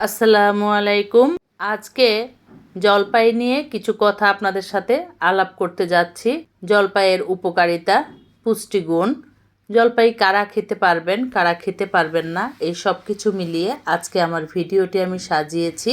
আসসালামু আলাইকুম। আজকে জলপাই নিয়ে কিছু কথা আপনাদের সাথে আলাপ করতে যাচ্ছি। জলপাইয়ের উপকারিতা, পুষ্টিগুণ। জলপাই কারা খেতে পারবেন, কারা খেতে পারবেন না, এই সব কিছু মিলিয়ে আজকে আমার ভিডিওটি আমি সাজিয়েছি।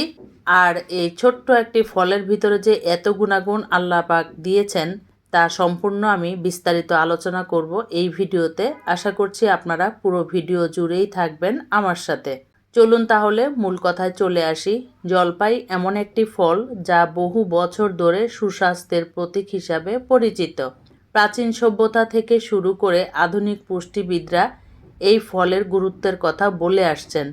আর এই ছোট্ট একটি ফলের ভিতরে যে এত গুণাগুণ আল্লাহ পাক দিয়েছেন, তা সম্পূর্ণ আমি বিস্তারিত আলোচনা করব এই ভিডিওতে। আশা করছি আপনারা পুরো ভিডিও জুড়েই থাকবেন আমার সাথে। চলুন তাহলে মূল কথায় চলে আসি। জলপাই এমন একটি ফল যা বহু বছর ধরে সুস্বাস্থ্যের প্রতীক হিসাবে পরিচিত। প্রাচীন সভ্যতা থেকে শুরু করে আধুনিক পুষ্টিবিদরা এই ফলের গুরুত্বের কথা বলে আসছেন।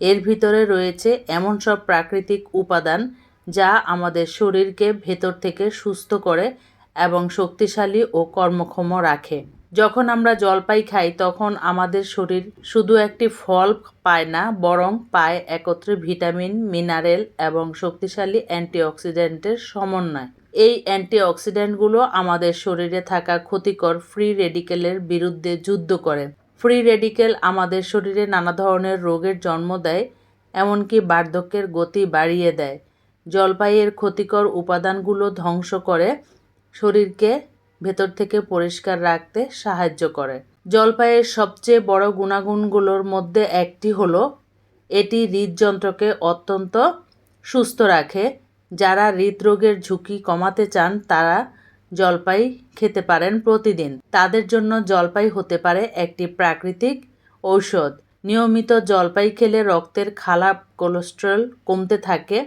এর ভিতরে রয়েছে এমন সব প্রাকৃতিক উপাদান যা আমাদের শরীরকে ভেতর থেকে সুস্থ করে এবং শক্তিশালী ও কর্মক্ষম রাখে। যখন আমরা জলপাই খাই, তখন আমাদের শরীর শুধু একটি ফল পায় না, বরং পায় একত্রে ভিটামিন, মিনারেল এবং শক্তিশালী অ্যান্টিঅক্সিডেন্টের সমন্বয়। এই অ্যান্টিঅক্সিডেন্টগুলো আমাদের শরীরে থাকা ক্ষতিকর ফ্রি রেডিকেলের বিরুদ্ধে যুদ্ধ করে। ফ্রি রেডিকেল আমাদের শরীরে নানা ধরনের রোগের জন্ম দেয়, এমনকি বার্ধক্যের গতি বাড়িয়ে দেয়। জলপাইয়ের ক্ষতিকর উপাদানগুলো ধ্বংস করে শরীরকে ভেতর থেকে পরিষ্কার রাখতে সাহায্য করে। জলপাইয়ের সবচেয়ে বড় গুণাগুণগুলোর মধ্যে একটি হলো, এটি হৃদযন্ত্রকে অত্যন্ত সুস্থ রাখে। যারা হৃদরোগের ঝুঁকি কমাতে চান, তারা জলপাই খেতে পারেন প্রতিদিন। তাদের জন্য জলপাই হতে পারে একটি প্রাকৃতিক ঔষধ। নিয়মিত জলপাই খেলে রক্তের খারাপ কোলেস্টেরল কমতে থাকে।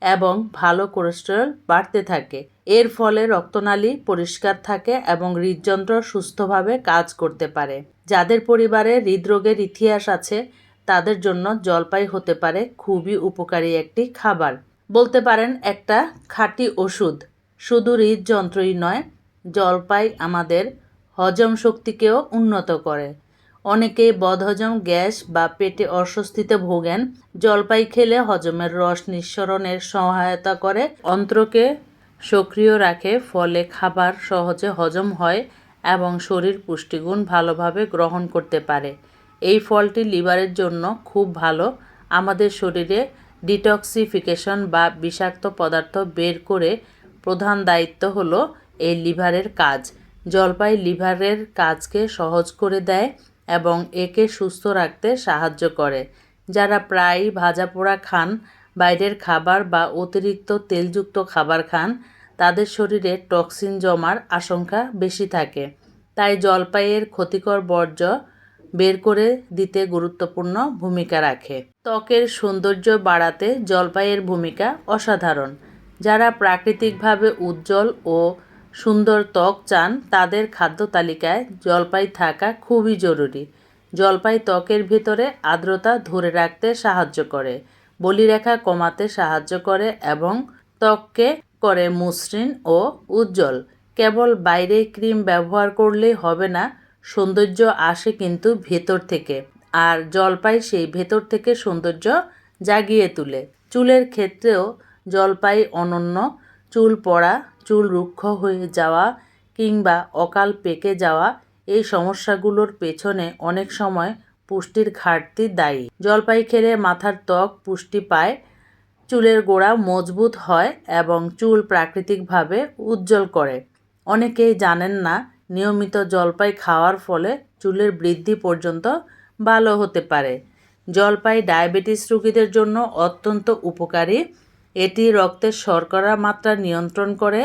এবং ভালো কোলেস্টেরল বাড়তে থাকে। এর ফলে রক্তনালী পরিষ্কার থাকে এবং হৃদযন্ত্র সুস্থভাবে কাজ করতে পারে। যাদের পরিবারে হৃদরোগের ইতিহাস আছে, তাদের জন্য জলপাই হতে পারে খুবই উপকারী একটি খাবার। বলতে পারেন একটা খাঁটি ওষুধ। শুধু হৃদযন্ত্রই নয়, জলপাই আমাদের হজম শক্তিকেও উন্নত করে। অনেকেই বদহজম গ্যাস বা পেটে অস্বস্তিতে ভোগেন। জলপাই খেলে হজমের রস নিঃসরণের সহায়তা করে। অন্ত্রকে সক্রিয় রাখে, ফলে খাবার সহজে হজম হয় এবং শরীর পুষ্টিগুণ ভালোভাবে গ্রহণ করতে পারে। এই ফলটি লিভারের জন্য খুব ভালো। আমাদের শরীরে ডিটক্সিফিকেশন বা বিষাক্ত পদার্থ বের করে প্রধান দায়িত্ব হলো এই লিভারের কাজ। জলপাই লিভারের কাজকে সহজ করে দেয়। এবং একে সুস্থ রাখতে সাহায্য করে। যারা প্রায়ই ভাজা পোড়া খান, বাইরের খাবার বা অতিরিক্ত তেলযুক্ত খাবার খান, তাদের শরীরে টক্সিন জমার আশঙ্কা বেশি থাকে। তাই জলপাইয়ের ক্ষতিকর বর্জ্য বের করে দিতে গুরুত্বপূর্ণ ভূমিকা রাখে। ত্বকের সৌন্দর্য বাড়াতে জলপাইয়ের ভূমিকা অসাধারণ। যারা প্রাকৃতিকভাবে উজ্জ্বল ও সুন্দর ত্বক চান, তাদের খাদ্য তালিকায় জলপাই থাকা খুবই জরুরি। জলপাই ত্বকের ভিতরে আর্দ্রতা ধরে রাখতে সাহায্য করে, বলিরেখা কমাতে সাহায্য করে এবং ত্বককে করে মসৃণ ও উজ্জ্বল। কেবল বাইরে ক্রিম ব্যবহার করলেই হবে না, সৌন্দর্য আসে কিন্তু ভেতর থেকে, আর জলপাই সেই ভেতর থেকে সৌন্দর্য জাগিয়ে তুলে। চুলের ক্ষেত্রেও জলপাই অনন্য চুল পড়া চুল রুক্ষ হয়ে যাওয়া কিংবা অকাল পেকে যাওয়া এই সমস্যাগুলোর পেছনে অনেক সময় পুষ্টির ঘাটতি দায়ী। জলপাই খেলে মাথার ত্বক পুষ্টি পায়, চুলের গোড়া মজবুত হয় এবং চুল প্রাকৃতিকভাবে উজ্জ্বল করে। অনেকেই জানেন না, নিয়মিত জলপাই খাওয়ার ফলে চুলের বৃদ্ধি পর্যন্ত ভালো হতে পারে। জলপাই ডায়াবেটিস রোগীদের জন্য অত্যন্ত উপকারী এটি রক্তের শর্করা মাত্রা নিয়ন্ত্রণ করে,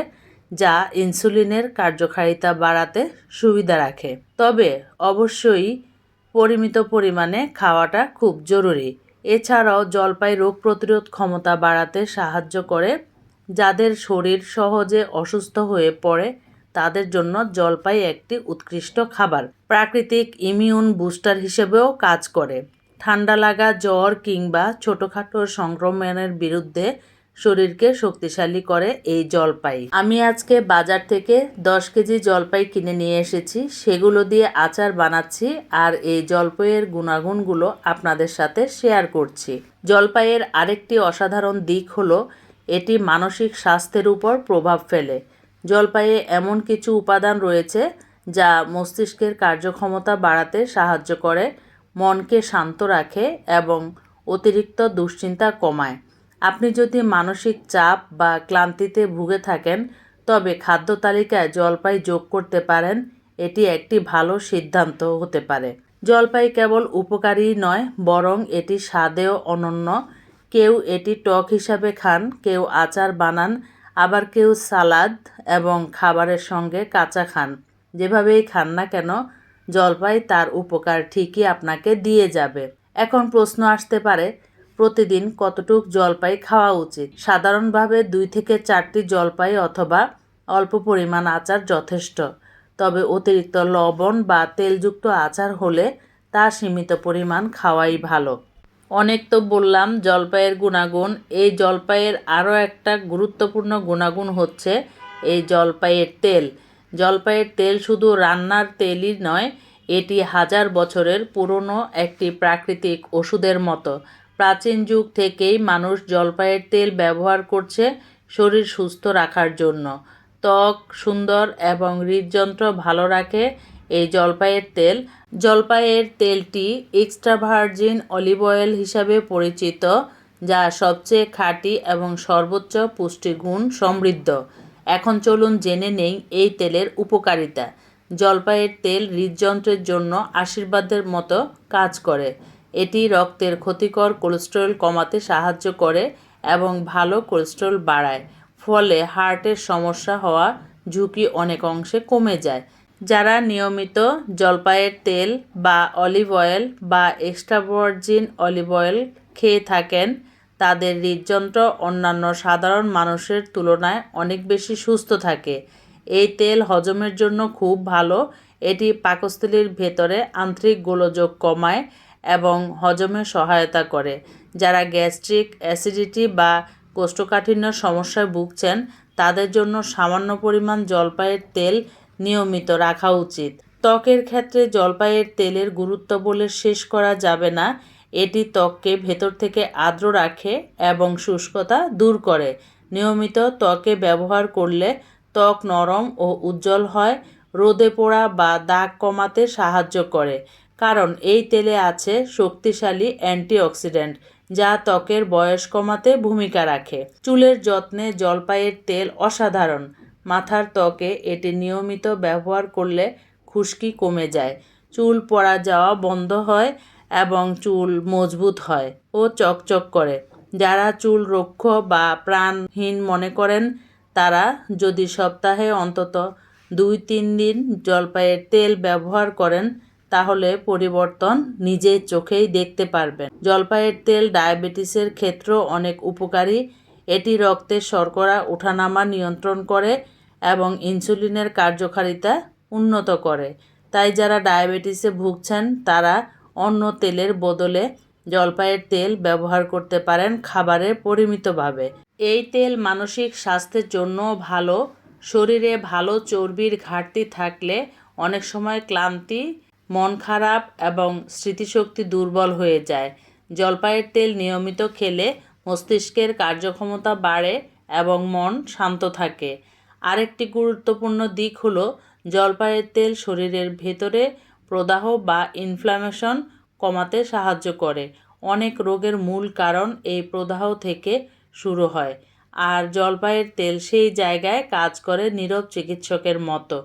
যা ইনসুলিনের কার্যকারিতা বাড়াতে সুবিধা রাখে। তবে অবশ্যই পরিমিত পরিমাণে খাওয়াটা খুব জরুরি। এছাড়াও জলপাই রোগ প্রতিরোধ ক্ষমতা বাড়াতে সাহায্য করে, যাদের শরীর সহজে অসুস্থ হয়ে পড়ে, তাদের জন্য জলপাই একটি উৎকৃষ্ট খাবার। প্রাকৃতিক ইমিউন বুস্টার হিসেবেও কাজ করে। ঠান্ডা লাগা জ্বর কিংবা ছোটোখাটো সংক্রমণের বিরুদ্ধে শরীরকে শক্তিশালী করে এই জলপাই। আমি আজকে বাজার থেকে দশ কেজি জলপাই কিনে নিয়ে এসেছি। সেগুলো দিয়ে আচার বানাচ্ছি আর এই জলপাইয়ের গুণাগুণগুলো আপনাদের সাথে শেয়ার করছি। জলপাইয়ের আরেকটি অসাধারণ দিক হলো, এটি মানসিক স্বাস্থ্যের উপর প্রভাব ফেলে। জলপাইয়ে এমন কিছু উপাদান রয়েছে যা মস্তিষ্কের কার্যক্ষমতা বাড়াতে সাহায্য করে, মনকে শান্ত রাখে এবং অতিরিক্ত দুশ্চিন্তা কমায়। আপনি যদি মানসিক চাপ বা ক্লান্তিতে ভুগে থাকেন, তবে খাদ্য তালিকায় জলপাই যোগ করতে পারেন। এটি একটি ভালো সিদ্ধান্ত হতে পারে। জলপাই কেবল উপকারী নয়, বরং এটি স্বাদেও অনন্য। কেউ এটি টক হিসাবে খান, কেউ আচার বানান, আবার কেউ সালাদ এবং খাবারের সঙ্গে কাঁচা খান। যেভাবেই খান না কেন, জলপাই তার উপকার ঠিকই আপনাকে দিয়ে যাবে। এখন প্রশ্ন আসতে পারে প্রতিদিন কতটুক জলপাই খাওয়া উচিত? সাধারণভাবে দুই থেকে চারটি জলপাই অথবা অল্প পরিমাণ আচার যথেষ্ট। তবে অতিরিক্ত লবণ বা তেলযুক্ত আচার হলে তা সীমিত পরিমাণ খাওয়াই ভালো। অনেক তো বললাম জলপাইয়ের গুণাগুণ। এই জলপাইয়ের আরও একটা গুরুত্বপূর্ণ গুণাগুণ হচ্ছে এই জলপাইয়ের তেল। জলপাইয়ের তেল শুধু রান্নার তেলই নয়, এটি হাজার বছরের পুরনো একটি প্রাকৃতিক ওষুধের মতো। প্রাচীন যুগ থেকেই মানুষ জলপাইয়ের তেল ব্যবহার করছে শরীর সুস্থ রাখার জন্য। ত্বক সুন্দর এবং হৃদযন্ত্র ভালো রাখে এই জলপাইয়ের তেল। জলপাইয়ের তেলটি এক্সট্রা ভার্জিন অলিভ অয়েল হিসাবে পরিচিত, যা সবচেয়ে খাঁটি এবং সর্বোচ্চ পুষ্টিগুণ সমৃদ্ধ। এখন চলুন জেনে নেই এই তেলের উপকারিতা। জলপাইয়ের তেল হৃদযন্ত্রের জন্য আশীর্বাদের মতো কাজ করে। এটি রক্তের ক্ষতিকর কোলেস্টেরল কমাতে সাহায্য করে এবং ভালো কোলেস্টেরল বাড়ায়, ফলে হার্টের সমস্যা হওয়া ঝুঁকি অনেক অংশে কমে যায়। যারা নিয়মিত জলপাইয়ের তেল বা অলিভ অয়েল বা এক্সট্রা ভার্জিন অলিভ অয়েল খেয়ে থাকেন, তাদের হৃদযন্ত্র অন্যান্য সাধারণ মানুষের তুলনায় অনেক বেশি সুস্থ থাকে। এই তেল হজমের জন্য খুব ভালো। এটি পাকস্থলীর ভেতরে আন্তরিক গোলযোগ কমায় এবং হজমে সহায়তা করে। যারা গ্যাস্ট্রিক, অ্যাসিডিটি বা কোষ্ঠকাঠিন্য সমস্যায় ভুগছেন, তাদের জন্য সামান্য পরিমাণ জলপাইয়ের তেল নিয়মিত রাখা উচিত। ত্বকের ক্ষেত্রে জলপাইয়ের তেলের গুরুত্ব বলে শেষ করা যাবে না। এটি ত্বককে ভেতর থেকে আর্দ্র রাখে এবং শুষ্কতা দূর করে। নিয়মিত ত্বকে ব্যবহার করলে ত্বক নরম ও উজ্জ্বল হয়, রোদে পোড়া বা দাগ কমাতে সাহায্য করে। কারণ এই তেলে আছে শক্তিশালী অ্যান্টিঅক্সিডেন্ট, যা ত্বকের বয়স কমাতে ভূমিকা রাখে। চুলের যত্নে জলপাইয়ের তেল অসাধারণ। মাথার ত্বকে এটি নিয়মিত ব্যবহার করলে খুশকি কমে যায়। চুল পড়া যাওয়া বন্ধ হয় এবং চুল মজবুত হয় ও চকচক করে। যারা চুল রক্ষ বা প্রাণহীন মনে করেন, তারা যদি সপ্তাহে অন্তত দুই তিন দিন জলপাইয়ের তেল ব্যবহার করেন তাহলে পরিবর্তন নিজের চোখেই দেখতে পারবেন। জলপাইয়ের তেল ডায়াবেটিসের ক্ষেত্রেও অনেক উপকারী। এটি রক্তের শর্করা ওঠানামা নিয়ন্ত্রণ করে এবং ইনসুলিনের কার্যকারিতা উন্নত করে। তাই যারা ডায়াবেটিসে ভুগছেন, তারা অন্য তেলের বদলে জলপাইয়ের তেল ব্যবহার করতে পারেন খাবারে পরিমিতভাবে। এই তেল মানসিক স্বাস্থ্যের জন্য ভালো। শরীরে ভালো চর্বির ঘাটতি থাকলে অনেক সময় ক্লান্তি মন খারাপ এবং স্মৃতিশক্তি দুর্বল হয়ে যায়। জলপাইয়ের তেল নিয়মিত খেলে মস্তিষ্কের কার্যক্ষমতা বাড়ে এবং মন শান্ত থাকে। আরেকটি গুরুত্বপূর্ণ দিক হলো জলপাইয়ের তেল শরীরের ভেতরে প্রদাহ বা ইনফ্লামেশন কমাতে সাহায্য করে। অনেক রোগের মূল কারণ এই প্রদাহ থেকে শুরু হয়। আর জলপাইয়ের তেল সেই জায়গায় কাজ করে নীরব চিকিৎসকের মতো।